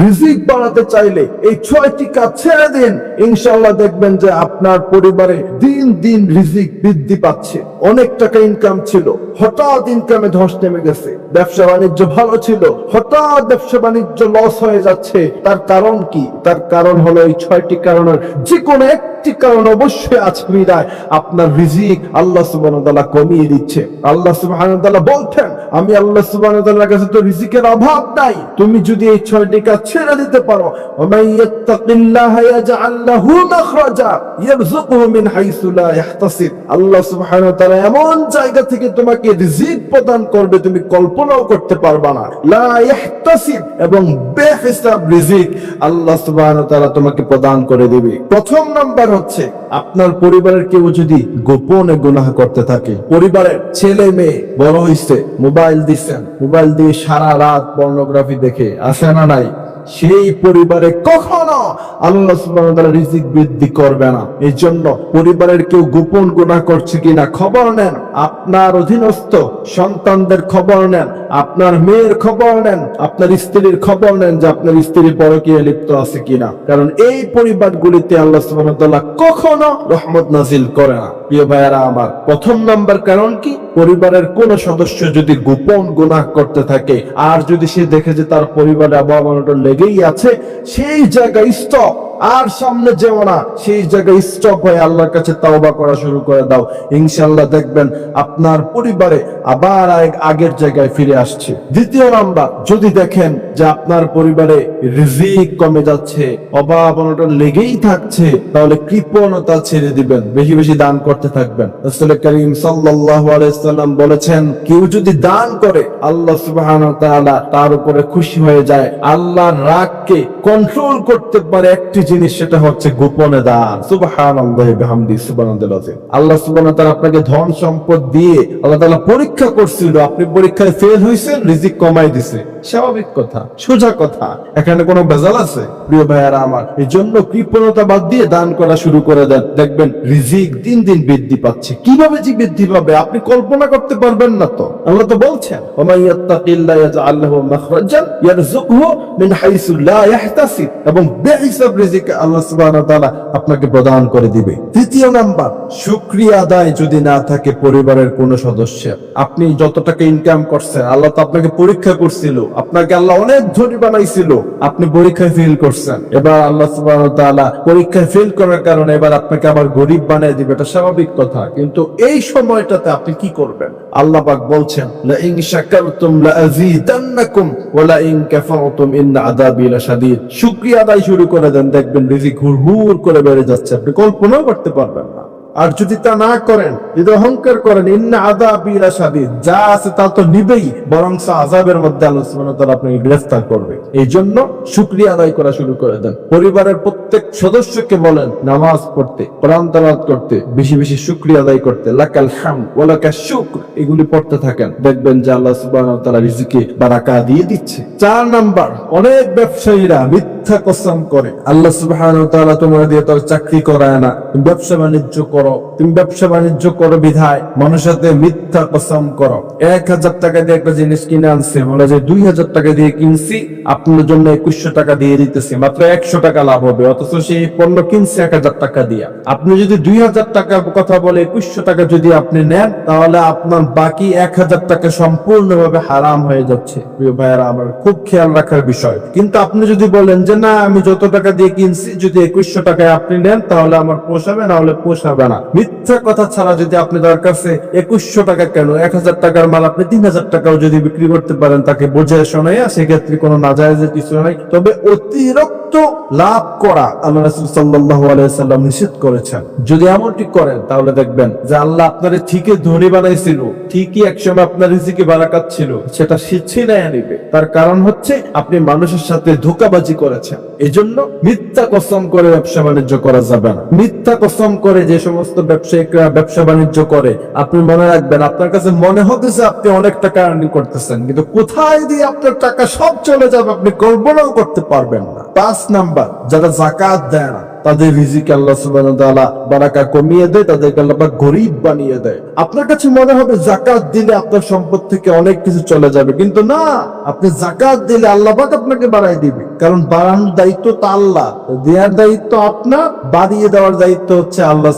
রিজিক বাড়াতে চাইলে এই ছয়টি কাজ ছেড়ে দিন। ইনশাল্লাহ দেখবেন যে আপনার পরিবারে দিন দিন রিজিক বৃদ্ধি পাচ্ছে। অনেক টাকা ইনকাম ছিল। হঠাৎ ইনকামে ধস নেমে গেছে। ব্যবসা বাণিজ্য ভালো ছিল। হঠাৎ ব্যবসা বাণিজ্য লস হয়ে যাচ্ছে। তার কারণ কি? তার কারণ হলো এই ছয়টি কারণের যে কোনো একটি কারণ অবশ্যই আছে বিদায়। আপনার রিজিক আল্লাহ তাআলা কমিয়ে দিচ্ছে। আল্লাহ তাআলা বলছেন, আমি আল্লাহ তাআলার কাছে তো রিজিকের অভাব নাই। তুমি যদি এই ছয়টি কাজ ছেড়ে দিতে পারো আল্লাহ সুবহানাহু তাআলা এমন জায়গা থেকে তোমাকে রিজিক প্রদান করবে, তুমি কল্পনাও করতে পারবা না। এবং আল্লাহ সুবহানাহু তোমাকে প্রদান করে দিবে। প্রথম নাম্বার হচ্ছে, আপনার পরিবারের কেউ যদি গোপনে গুনাহ করতে থাকে, পরিবারের ছেলে মেয়ে বড় হইছে, মোবাইল দিচ্ছেন, মোবাইল দিয়ে সারা রাত পর্নোগ্রাফি দেখে আসে না নাই? সেই পরিবারে কখনো আল্লাহ রিজিক বৃদ্ধি করবে না। এই জন্য পরিবারের কেউ গোপন গোনা করছে কিনা খবর নেন। আপনার অধীনস্থ সন্তানদের খবর নেন। আপনার মেয়ের খবর নেন, আপনার স্ত্রীর খবর নেন যে আপনার স্ত্রী পরকীয়া লিপ্ত আছে কিনা। কারণ এই পরিবারগুলিতে আল্লাহ সুবহানাহু কখনো রহমত নাজিল করে না। প্রিয় ভাইয়ারা আমার, প্রথম নাম্বার কারণ কি? পরিবারের কোন সদস্য যদি গোপন গুনাহ করতে থাকে, আর যদি সে দেখে যে তার পরিবারে আবহাওয়া লেগেই আছে, সেই জায়গায় স্টপ আর সামনে যেও না, সেই জায়গায় স্টপ হয়ে আল্লাহর কাছে তাওবা করা শুরু করে দাও। ইনশাআল্লাহ দেখবেন আপনার পরিবারে আবার আগ- আগের জায়গায় ফিরে আসছে। দ্বিতীয় নাম্বার, যদি দেখেন যে আপনার পরিবারে রিজিক কমে যাচ্ছে, অভাব অনটন লেগেই থাকছে, তাহলে কৃপণতা ছেড়ে দিবেন, বেশি বেশি দান করতে থাকবেন। রাসূল করিম সাল্লাল্লাহু আলাইহি সাল্লাম বলেছেন, কেউ যদি দান করে, আল্লাহ সুবহানাহু ওয়া তাআলা তার উপরে খুশি হয়ে যায়। আল্লাহর রাগকে কন্ট্রোল করতে পারে একটি জিনিস সেটা হচ্ছে গোপনে দান। বিহামদি, সুবহানাল্লাহ আল্লাহ ওয়া আপনাকে ধন সম্পদ দিয়ে আল্লাহ তাআলা পরীক্ষা করছিল, আপনি পরীক্ষায় ফেল হইছেন, রিজিক কমাই দিছে। স্বাভাবিক কথা, সোজা কথা। এখানে কোনো ভেজাল আছে? প্রিয় ভাইয়ারা আমার এই জন্য কৃপণতা বাদ দিয়ে দান করা শুরু করে দেন। দেখবেন, রিজিক দিন দিন বৃদ্ধি পাচ্ছে। কীভাবে যে বৃদ্ধি পাবে, আপনি কল্পনা করতে পারবেন না তো। আল্লাহ তো বলছেন, ওমান ইয়াত্তাকিল্লাহ ইয়াজআল লাহু মাখরাজান ইয়ারযুকহু হাইসু লা ইয়াহতাসিব। এবং বেহিসাব রিজিক আল্লাহ সুবহানাহু ওয়া তাআলা আপনাকে প্রদান করে দিবে। তৃতীয় নাম্বার, শুকরিয়া আদায় যদি না থাকে পরিবারের কোন সদস্যের। আপনি যত টাকা ইনকাম করছেন, আল্লাহ তো আপনাকে পরীক্ষা করছিল। আপনাকে আল্লাহ অনেক ধনী বানাইছিল। আপনি পরীক্ষায় ফেল করছেন। এবার আল্লাহ তাআলা পরীক্ষায় ফেল করার কারণে এবার আপনাকে আবার গরিব বানিয়ে দিবে। এটা স্বাভাবিক কথা। কিন্তু এই সময়টাতে আপনি কি করবেন? আল্লাহ পাক বলছেন লা আদায় শুরু করে দেন। দেখবেন রিজিক হুড়হুড় করে বেড়ে যাচ্ছে। আপনি কল্পনাও করতে পারবেন না। আর যদি তা না করেন, যদি অহংকার করেন, ইন্না আযাবি লাশাদীদ যা আছে তা তো নিবেই, বরং আযাবের মধ্যে সুবহানাহু ওয়া আপনাকে গ্রেফতার করবে। এই জন্য শুকরিয়া আদায় করা শুরু করে দেন। পরিবারের প্রত্যেক সদস্যকে বলেন, নামাজ পড়তে তেলাওয়াত করতে, বেশি বেশি শুকরিয়া আদায় করতে। লাকাল হাম ওয়া লাকাশ এগুলি পড়তে থাকেন। দেখবেন যে আল্লাহ ওয়া তাআলা রিজিকে বারাকা দিয়ে দিচ্ছে। চার নাম্বার, অনেক ব্যবসায়ীরা মিথ্যা কসম করে। আল্লাহ তাআলা তোমার দিয়ে তোর চাকরি করায় না। তুমি ব্যবসা বাণিজ্য করো, তুমি ব্যবসা বাণিজ্য করো বিধায় মানুষের সাথে মিথ্যা কসম করো। এক হাজার টাকা দিয়ে একটা জিনিস কিনে আনছে বলে যে দুই হাজার টাকা দিয়ে কিনছি, আপনার জন্য একুশশো টাকা দিয়ে দিতেছি, মাত্র একশো টাকা লাভ হবে, অথচ সেই পণ্য কিনছে এক হাজার টাকা দিয়া। আপনি যদি দুই হাজার টাকার কথা বলে একুশশো টাকা যদি আপনি নেন, তাহলে আপনার বাকি এক হাজার টাকা সম্পূর্ণভাবে হারাম হয়ে যাচ্ছে। প্রিয় আমার খুব খেয়াল রাখার বিষয়। কিন্তু আপনি যদি বলেন যে না, আমি যত টাকা দিয়ে কিনছি, যদি একুশশো টাকায় আপনি নেন, তাহলে আমার পোষাবে, না হলে পোষাবে না। মিথ্যা কথা ছাড়া যদি আপনি তার কাছে একুশশো টাকা কেন, এক হাজার টাকার মাল আপনি তিন হাজার টাকাও যদি বিক্রি করতে পারেন, তাকে বোঝায় শোনাইয়া, সেক্ষেত্রে কোনো নাজায়জের কিছু নাই। তবে অতিরিক্ত লাভ করা আল্লাহ রাসূল সাল্লাল্লাহু আলাইহি সাল্লাম নিষেধ করেছেন। যদি এমনটি করেন, তাহলে দেখবেন যে আল্লাহ আপনার ঠিকই ধনী বানাইছিল, ঠিকই একসময় আপনার রিজিকে বারাকাত ছিল, সেটা সে ছিনাইয়া নিবে তার কারণ হচ্ছে, আপনি মানুষের সাথে ধোকাবাজি করেছেন। এজন্য মিথ্যা কসম করে ব্যবসা বাণিজ্য করা যাবে না। মিথ্যা কসম করে যে সমস্ত ব্যবসায়িকরা ব্যবসা বাণিজ্য করে, আপনি মনে রাখবেন, আপনার কাছে মনে হতেছে আপনি অনেক টাকা আর্নিং করতেছেন, কিন্তু কোথায় দিয়ে আপনার টাকা সব চলে যাবে আপনি কল্পনাও করতে পারবেন না। পাঁচ নাম্বার, যারা জাকাত দেয় না, তাদের রিজিক আল্লাহ সুবাহ বারাকা কমিয়ে দেয়, তাদেরকে আল্লাহ গরিব বানিয়ে দেয়। আপনার কাছে মনে হবে জাকাত দিলে আপনার সম্পদ থেকে অনেক কিছু চলে যাবে, কিন্তু না, আপনি জাকাত দিলে আল্লাহ আপনাকে বাড়াই দিবে। কারণ বাড়ানোর দায়িত্ব তো আল্লাহ। দেওয়ার দায়িত্ব আপনার, বাড়িয়ে দেওয়ার দায়িত্ব হচ্ছে আল্লাহ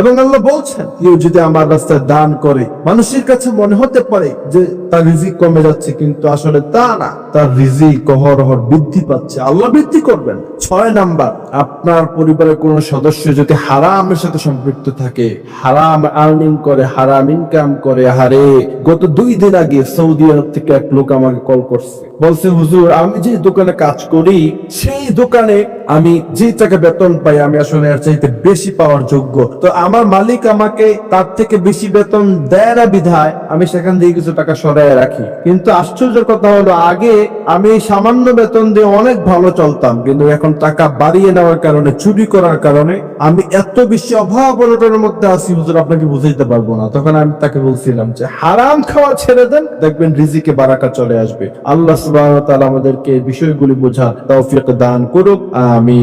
এবং আল্লাহ বলছেন, কেউ যদি আমার রাস্তায় দান করে, মানুষের কাছে মনে হতে পারে যে তার রিজিক কমে যাচ্ছে, কিন্তু আসলে তা না। তার রিজিক অহরহর বৃদ্ধি পাচ্ছে। আল্লাহ বৃদ্ধি করবেন। ছয় নাম্বার, আপনার পরিবারের কোন সদস্য যদি হারামের সাথে সম্পৃক্ত থাকে, হারাম আর্নিং করে, হারাম ইনকাম করে হারে গত দুই দিন আগে সৌদি আরব থেকে এক লোক আমাকে কল করছে। বলছে হুজুর আমি যে দোকানে কাজ করি সেই দোকানে আমি যে টাকা বেতন পাই, আমি আসলে এর চাইতে বেশি পাওয়ার যোগ্য। তো আমার মালিক আমাকে তার থেকে বেশি বেতন দেয় না বিধায় আমি সেখান থেকে কিছু টাকা সরাই রাখি। কিন্তু আশ্চর্যের কথা হলো, আগে আমি সামান্য বেতন দিয়ে অনেক ভালো চলতাম, কিন্তু এখন টাকা বাড়িয়ে নেওয়ার কারণে, চুরি করার কারণে আমি এত বেশি অভাব অনটনের মধ্যে আছি, হুজুর, আপনাকে বুঝাইতে পারব না। তখন আমি তাকে বলছিলাম যে, হারাম খাওয়া ছেড়ে দেন, দেখবেন রিজিকে বারাকা চলে আসবে। আল্লাহ আমাদেরকে বিষয়গুলি বোঝা তৌফিক দান করুক। আমি